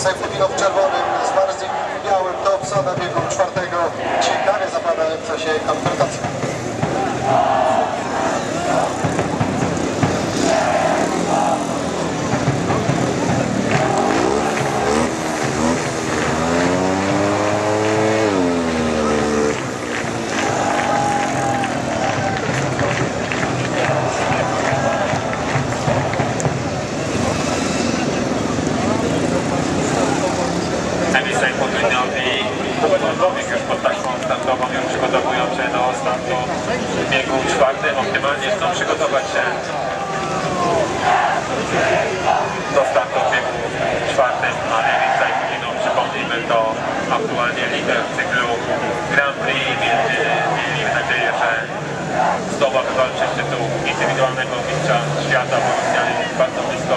Sejfudinow czerwonym z bardziej białym Dobsona biegu czwartego. Ciekawie zapadająca się konfrontacja. Przygotować się do startu w biegu czwartym, a Emisej no, przypomnijmy to aktualnie lider cyklu Grand Prix, więc miejmy nadzieję, że zdoła wywalczyć tytuł indywidualnego mistrza świata, bo Rosjanie bardzo blisko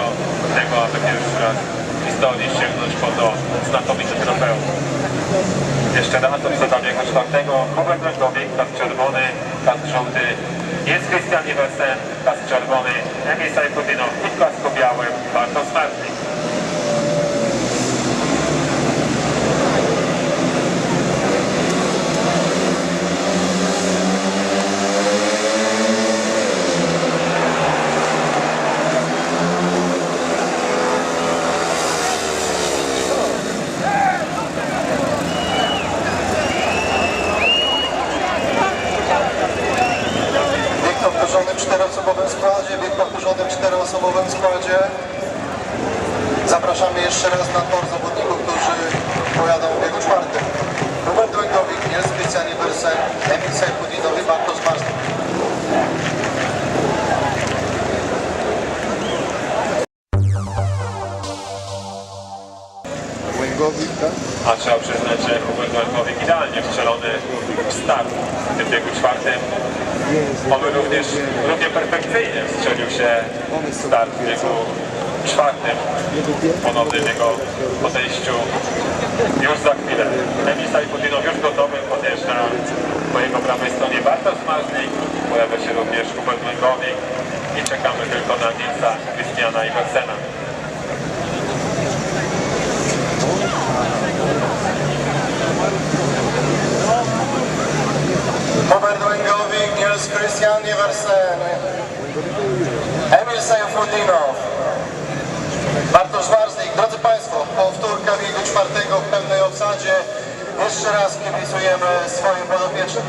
tego, aby pierwszy raz w historii sięgnąć po to znakomite trofeum. Jeszcze raz obsada biegu czwartego, Kubek Lęgowik, pas czerwony, pas żółty, jest Krystian Iversen, pas czerwony, Emil Sajfudinow i w pasku białym Bartosz Martnik. W czteroosobowym składzie, bieg powtórzony w czteroosobowym składzie. Zapraszamy jeszcze raz na tor zawodników, którzy pojadą w biegu czwartym. Robert Drągowik, Niels Krystian Iversen, Emil Sejfudinow A trzeba przyznać, że Hubert Lęgowik idealnie wstrzelony w start w tym biegu czwartym. On również równie perfekcyjnie strzelił się w start w biegu czwartym. Ponownym jego podejściu już za chwilę. Emil Sajfudinow już gotowy, podjeżdża po jego prawej stronie Bartosz Marzlik. Pojawia się również Hubert Lęgowik i czekamy tylko na Nilsa Krystiana i Robert Łęgowik, Niels Krystian Iversen, Emil Sejfudinow, Bartosz Marzlik. Drodzy Państwo, powtórka biegu czwartego w pełnej obsadzie. Jeszcze raz kibicujemy swoim podopiecznym.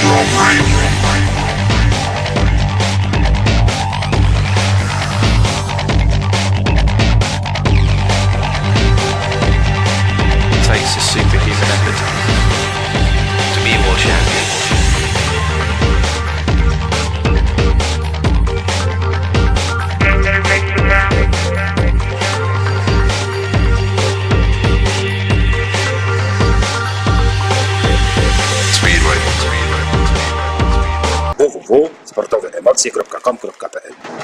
You're. patsi.com.pl